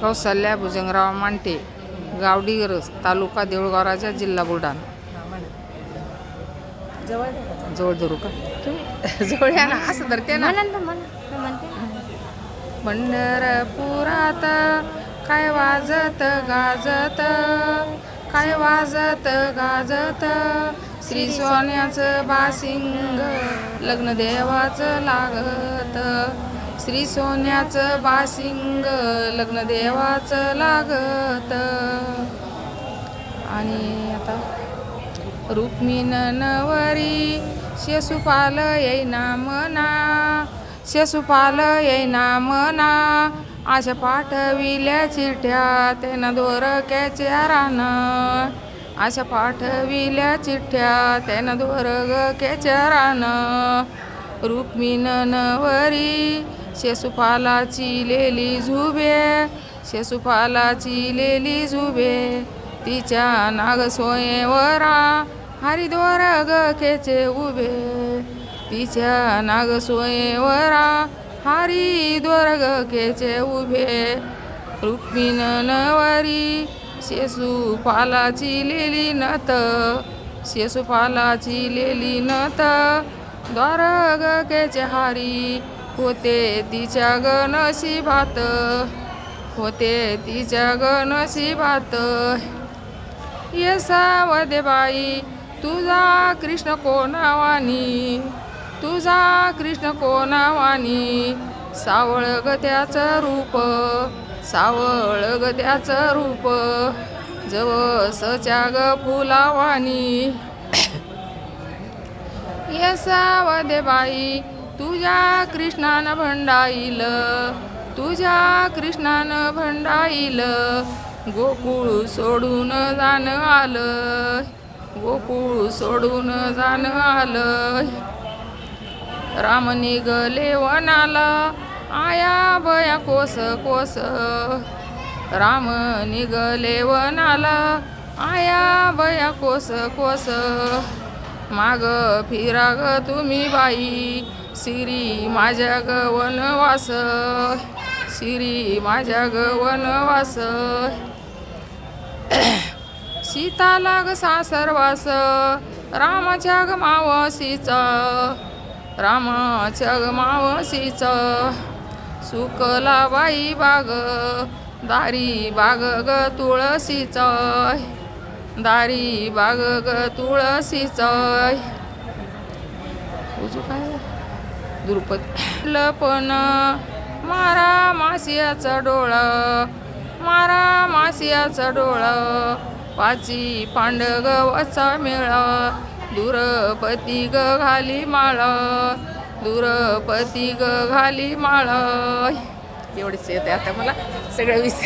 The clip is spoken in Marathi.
कौशल्या भुजंगराव मांटे गावडीग्रस तालुका देऊळगाव राजा जिल्हा बुलढाणा. जवळ धरू का? जवळ या ना असं धरते ना. पंढरपुरात काय वाजत गाजत? काय वाजत गाजत? श्री सोन्याचं बासिंग लग्न देवाचं लागत. श्री सोन्याचं बासिंग लग्न देवाचं लागत. आणि आता रुक्मिण नवरी शेसुपाल येईना मना. शेसुपाल येईना मना. अशा पाठविल्या चिठ्या त्यानं दोरक्याच्या रानं. अशा पाठविल्या चिठ्ठ्या त्यानं दोरगक्याच्या रानं. रुक्मिण नवरी लेली झुबे शेसुफालाची लेली झुबे तिच्या नाग सोयेवरा हरिद्वार खेचे उभे तिच्या नाग वरा हरिद्वार खेचे उभे. रुक्मिण नवरी शेसुपालाची लेली नत शेसुफालाची लेली नत द्वार गखेचे हारी होते तिच्या भात होते तिच्या भात येसावदे बाई तुझा कृष्ण कोणावानी? तुझा कृष्ण कोणावानी? सावळ गत्याचं रूप सावळ गत्याचं रूप. जवसच्या ग फुलावानी. येसावदे बाई तुझ्या कृष्णानं भंडाईल तुझ्या कृष्णानं भंडाईल गोकुळ सोडून जाण आलं गोकुळ सोडून जाण आलं. राम निघले वनाला आया बया कोस कोस. राम निघले वनाला आया बया कोस कोस. माग फिरा ग तुम्ही बाई. सिरी माझ्या ग वनवास. सिरी माझ्या ग वनवास. सीता लाग सासरवास रामाच्या ग मावसीच रामाच्या ग मावसीच सुकला बाई बाग. दारी बाग ग तुळशीचा. दारी बाग ग तुळशीचा काय? द्रुपद. लपन. मारा मासियाचा डोळा. मारा मासियाचा डोळा. पाची पांडग वाचा मेळा. दुरपती ग घाली माळा. दुरपती ग घाली माळ. एवढीच येते आता मला. सगळं विस